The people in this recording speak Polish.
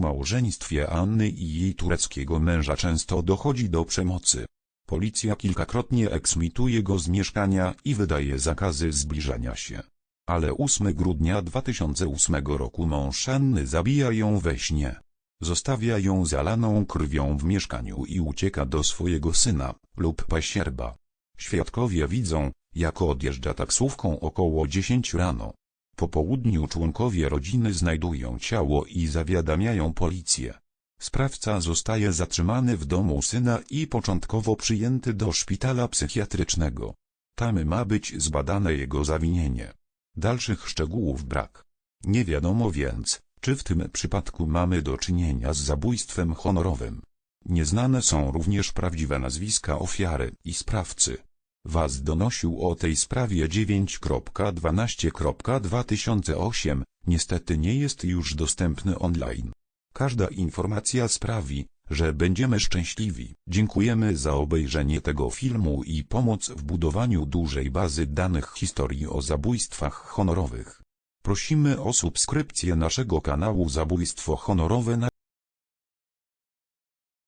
Małżeństwie Anny i jej tureckiego męża często dochodzi do przemocy. Policja kilkakrotnie eksmituje go z mieszkania i wydaje zakazy zbliżania się. Ale 8 grudnia 2008 roku mąż Anny zabija ją we śnie. Zostawia ją zalaną krwią w mieszkaniu i ucieka do swojego syna lub pasierba. Świadkowie widzą, jak odjeżdża taksówką około 10 rano. Po południu członkowie rodziny znajdują ciało i zawiadamiają policję. Sprawca zostaje zatrzymany w domu syna i początkowo przyjęty do szpitala psychiatrycznego. Tam ma być zbadane jego zawinienie. Dalszych szczegółów brak. Nie wiadomo więc, czy w tym przypadku mamy do czynienia z zabójstwem honorowym. Nieznane są również prawdziwe nazwiska ofiary i sprawcy. Was donosił o tej sprawie 9.12.2008, niestety nie jest już dostępny online. Każda informacja sprawi, że będziemy szczęśliwi. Dziękujemy za obejrzenie tego filmu i pomoc w budowaniu dużej bazy danych historii o zabójstwach honorowych. Prosimy o subskrypcję naszego kanału Zabójstwo Honorowe na